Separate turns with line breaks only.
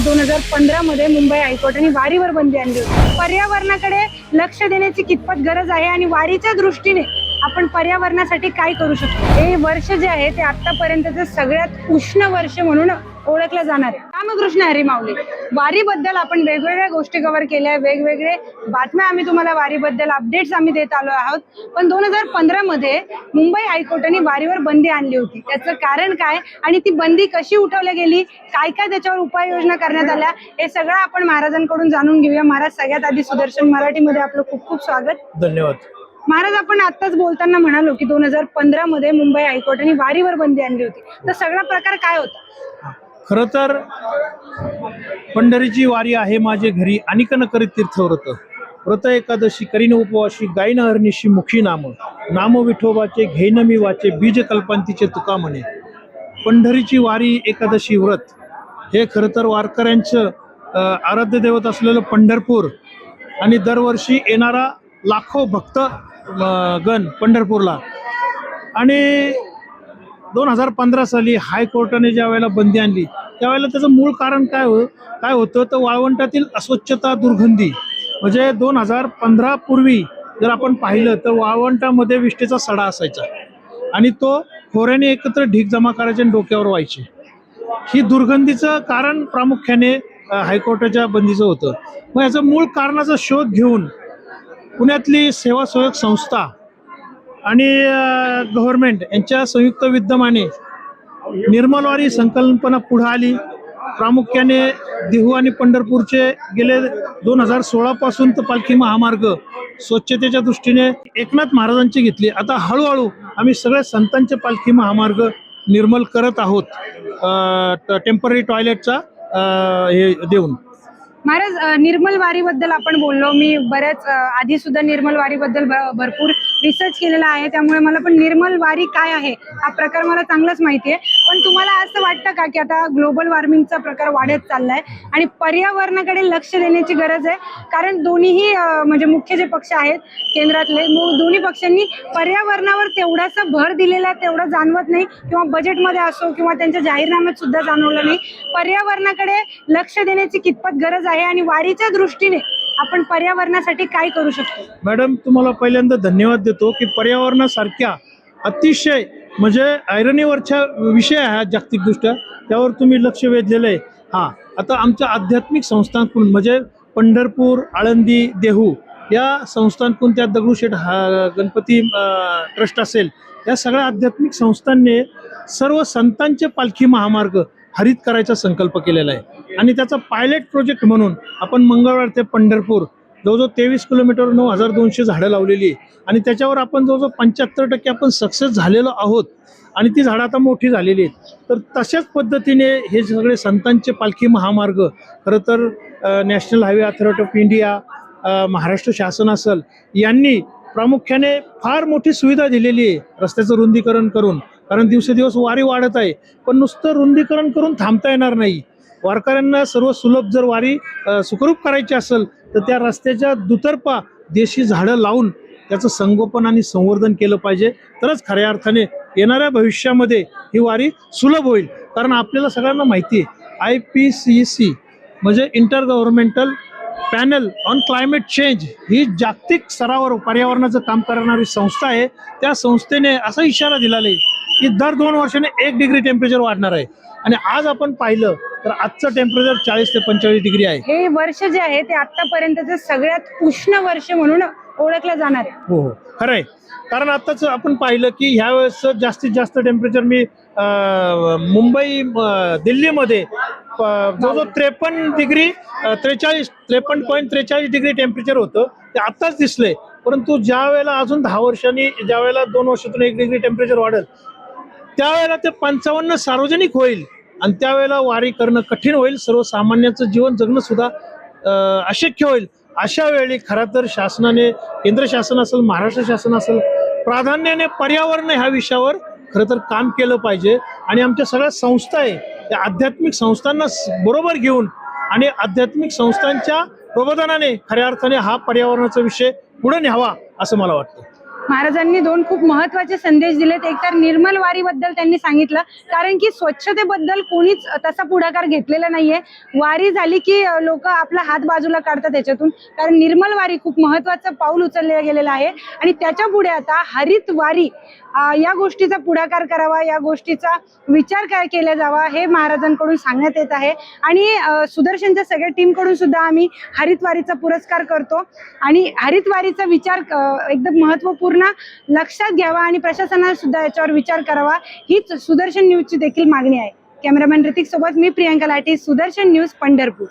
की दोन हजार पंधरा मध्ये मुंबई हायकोर्टाने वारीवर बंदी आणली होती. पर्यावरणाकडे लक्ष देण्याची कितपत गरज आहे आणि वारीच्या दृष्टीने आपण पर्यावरणासाठी काय करू शकतो? हे वर्ष जे आहे ते आतापर्यंतचं सगळ्यात उष्ण वर्ष म्हणून ओळखलं जाणार आहे. रामकृष्ण हरी माऊली. वारीबद्दल आपण वेगवेगळ्या गोष्टी कव्हर केल्या वेगवेगळे बातम्या आम्ही तुम्हाला वारीबद्दल अपडेट्स आम्ही देत आलो आहोत. पण दोन हजार पंधरा मध्ये मुंबई हायकोर्टाने वारीवर बंदी आणली होती. त्याचं कारण काय आणि ती बंदी कशी उठवली गेली? काय काय त्याच्यावर उपाययोजना करण्यात आल्या? हे सगळं आपण महाराजांकडून जाणून घेऊया. महाराज सगळ्यात आधी सुदर्शन मराठीमध्ये आपलं खूप खूप स्वागत.
धन्यवाद.
महाराज आपण आताच बोलताना म्हणालो की दोन हजार पंधरा मध्ये मुंबई हायकोर्टाने वारीवर बंदी आणली होती. तर सगळा प्रकार काय होता?
खरं तर पंढरीची वारी आहे माझे घरी अनिकन न करीत तीर्थव्रत. व्रत एकादशी करीन उपवाशी गायन हरणीशी मुखी नाम. नाम विठोबाचे घेन मी वाचे बीज कल्पांतीचे तुका म्हणे पंढरीची वारी एकादशी व्रत. हे खरं तर वारकऱ्यांचं आराध्य दैवत असलेलं पंढरपूर. आणि दरवर्षी येणारा लाखो भक्त गण पंढरपूरला. आणि दोन हजार पंधरा साली हायकोर्टाने ज्या वेळेला बंदी आणली त्यावेळेला त्याचं मूळ कारण काय हो काय होतं? तर वाळवंटातील अस्वच्छता दुर्गंधी. म्हणजे दोन हजार पंधरा पूर्वी जर आपण पाहिलं तर वाळवंटामध्ये विष्टेचा सडा असायचा. आणि तो खोऱ्याने एकत्र ढीक जमा करायचे आणि डोक्यावर व्हायचे. ही दुर्गंधीचं कारण प्रामुख्याने हायकोर्टाच्या बंदीचं होतं. मग याचं मूळ कारणाचा शोध घेऊन पुण्यातली सेवासहायक संस्था आणि गव्हर्नमेंट यांच्या संयुक्त विद्यमाने निर्मलवारी संकल्पना पुढे आली. प्रामुख्याने देहू आणि पंढरपूरचे गेले दोन हजार सोळा पासून तर पालखी महामार्ग स्वच्छतेच्या दृष्टीने एकनाथ महाराजांची घेतली. आता हळूहळू आम्ही सगळ्या संतांचे पालखी महामार्ग निर्मल करत आहोत. टेंपररी टॉयलेटचा हे देऊन.
महाराज निर्मल वारीबद्दल आपण बोललो. मी बऱ्याच आधी सुद्धा निर्मल वारीबद्दल भरपूर रिसर्च केलेला आहे. त्यामुळे मला पण निर्मल वारी काय आहे हा प्रकार मला चांगलाच माहिती आहे पण तुम्हाला असं वाटतं का की आता ग्लोबल वॉर्मिंगचा प्रकार वाढत चाललाय आणि पर्यावरणाकडे लक्ष देण्याची गरज आहे? कारण दोन्हीही म्हणजे मुख्य जे पक्ष आहेत केंद्रातले दोन्ही पक्षांनी पर्यावरणावर तेवढासा भर दिलेला तेवढा जाणवत नाही किंवा बजेटमध्ये असो किंवा त्यांच्या जाहीरनाम्यात सुद्धा जाणवलं नाही. पर्यावरणाकडे लक्ष देण्याची कितपत गरज आहे आणि वारीच्या दृष्टीने आपण पर्यावरणासाठी काय करू शकतो?
मॅडम तुम्हाला पहिल्यांदा धन्यवाद देतो की पर्यावरणासारख्या अतिशय म्हणजे आयरनीवरच्या विषय आहे हा जागतिकदृष्ट्या. त्यावर तुम्ही लक्ष वेधलेलं आहे. हां आता आमच्या आध्यात्मिक संस्थांकडून म्हणजे पंढरपूर आळंदी देहू या संस्थांकडून त्या दगडूशेठ हा गणपती ट्रस्ट असेल या सगळ्या आध्यात्मिक संस्थांनी सर्व संतांचे पालखी महामार्ग हरित करायचा संकल्प केलेला आहे. आणि त्याचा पायलट प्रोजेक्ट म्हणून आपण मंगळवार ते पंढरपूर जवळजवळ तेवीस किलोमीटर नऊ हजार दोनशे झाडं लावलेली आणि त्याच्यावर आपण जवळजवळ पंच्याहत्तर टक्के आपण सक्सेस झालेलो आहोत. आणि ती झाडं आता मोठी झालेली आहेत. तर तशाच पद्धतीने हे सगळे संतांचे पालखी महामार्ग खरं तर national highway authority of India Maharashtra शासन असेल यांनी प्रामुख्याने फार मोठी सुविधा दिलेली आहे रस्त्याचं रुंदीकरण करून. कारण दिवसेदिवस वारी वाढत आहे. पण नुसतं रुंदीकरण करून थांबता येणार नाही. वारकऱ्यांना सर्व सुलभ जर वारी सुखरूप करायची असेल तर त्या रस्त्याच्या दुतर्फा देशी झाडं लावून त्याचं संगोपन आणि संवर्धन केलं पाहिजे. तरच खऱ्या अर्थाने येणाऱ्या भविष्यामध्ये ही वारी सुलभ होईल. कारण आपल्याला सगळ्यांना माहिती आहे आय पी सी सी म्हणजे intergovernmental panel on climate change ही जागतिक स्तरावर पर्यावरणाचं काम करणारी संस्था आहे. त्या संस्थेने असा इशारा दिला आहे की दर दोन वर्षाने एक डिग्री टेम्परेचर वाढणार आहे. आणि आज आपण पाहिलं तर आजचं टेम्परेचर चाळीस ते पंचेचाळीस डिग्री आहे.
हे वर्ष जे आहे ते आतापर्यंतचं सगळ्यात उष्ण वर्ष म्हणून ओळखलं जाणार आहे.
हो हो. खरं आहे कारण आताच आपण पाहिलं की ह्या वेळेस जास्तीत जास्त टेम्परेचर मी अं, मुंबई अं, दिल्लीमध्ये प- जवळजवळ त्रेपन्न डिग्री अं, त्रेचाळीस त्रेपन्न पॉईंट त्रेचाळीस डिग्री टेम्परेचर होतं. ते आत्ताच दिसलंय. परंतु ज्या वेळेला अजून दहा वर्षांनी ज्या वेळेला दोन वर्षातून एक डिग्री टेम्परेचर वाढेल त्यावेळेला ते पंचावन्न सार्वजनिक होईल आणि त्यावेळेला वारी करणं कठीण होईल सर्वसामान्यांचं जीवन जगणं सुद्धा अशक्य होईल. अशा वेळी खरं तर शासनाने केंद्र शासन असेल महाराष्ट्र शासन असेल प्राधान्याने पर्यावरण ह्या विषयावर खरं तर काम केलं पाहिजे. आणि आमच्या सगळ्या संस्था आहे त्या आध्यात्मिक संस्थांना बरोबर घेऊन आणि आध्यात्मिक संस्थांच्या प्रबोधनाने खऱ्या अर्थाने हा पर्यावरणाचा विषय पुढे न्यावा असं मला वाटतं.
महाराजांनी दोन खूप महत्त्वाचे संदेश दिलेत. एक तर निर्मल वारीबद्दल त्यांनी सांगितलं कारण की स्वच्छतेबद्दल कोणीच तसा पुढाकार घेतलेला नाहीये. वारी झाली की लोक आपला हात बाजूला काढतात त्याच्यातून कारण निर्मल वारी खूप महत्वाचं पाऊल उचललं गेलेलं आहे. आणि त्याच्या पुढे आता हरित वारी या गोष्टीचा पुढाकार करावा या गोष्टीचा विचार काय केला जावा हे महाराजांकडून सांगण्यात येत आहे. आणि सुदर्शनच्या सगळ्या टीमकडून सुद्धा आम्ही हरितवारीचा पुरस्कार करतो. आणि हरितवारीचा विचार एकदम महत्त्वपूर्ण लक्षात घ्यावा आणि प्रशासनाने सुद्धा याच्यावर विचार करावा. हीच सुदर्शन न्यूजची देखील मागणी आहे. कॅमेरामॅन ऋतिक सोबत मी प्रियांका लाटे सुदर्शन न्यूज पंढरपूर.